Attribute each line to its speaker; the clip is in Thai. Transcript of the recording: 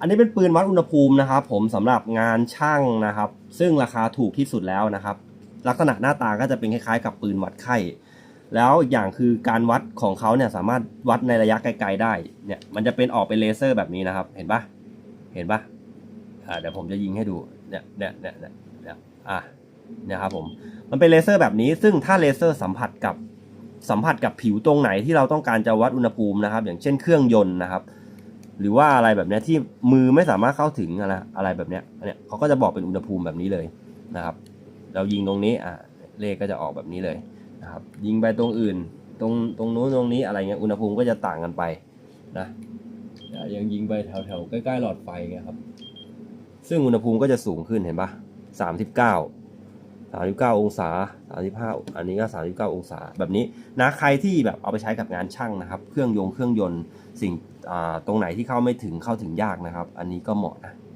Speaker 1: อันนี้เป็นปืนวัดอุณหภูมินะครับ ผมสำหรับงานช่างนะครับ ซึ่งราคาถูกที่สุดแล้วนะครับ ลักษณะหน้าตาก็จะเป็นคล้ายๆ กับปืนวัดไข้แล้วอีกอย่างคือการวัดของเขาเนี่ยสามารถวัดในระยะไกลๆได้เนี่ยมันจะเป็นออกเป็นเลเซอร์แบบนี้นะครับ เห็นปะเห็นปะอ่าเดี๋ยวผมจะยิงให้ดูเนี่ยเนี่ยเนี่ยเนี่ยเนี่ยอะเนี่ยครับผมมันเป็นเลเซอร์แบบนี้ ซึ่งถ้าเลเซอร์สัมผัสกับสัมผัสกับผิวตรงไหนที่เราต้องการจะวัดอุณหภูมินะครับ อย่างเช่นเครื่องยนต์นะครับ หรือว่าอะไรแบบนี้ที่มือไม่สามารถเข้าถึงอะไรอะไรแบบนี้เนี่ยเขาก็จะบอกเป็นอุณหภูมิแบบนี้เลยนะครับ เรายิงตรงนี้อะเลขก็จะออกแบบนี้เลยนะครับยิงไปตรงอื่น ตรงตรงนู้นตรงนี้อะไรเงี้ยอุณหภูมิก็จะต่างกันไปนะอะยังยิงไปแถวแถวๆใกล้ๆหลอดไฟเงี้ยครับ ซึ่งอุณหภูมิก็จะสูงขึ้นเห็นปะสามสิบเก้า สามสิบเก้าองศาสามสิบห้าอันนี้ก็สามสิบเก้าองศา แบบนี้นะใครที่แบบเอาไปใช้กับงานช่างนะครับ เครื่องยงเครื่องยนต์สิ่งตรงไหนที่เข้าไม่ถึงเข้าถึงยากนะครับ อันนี้ก็เหมาะนะ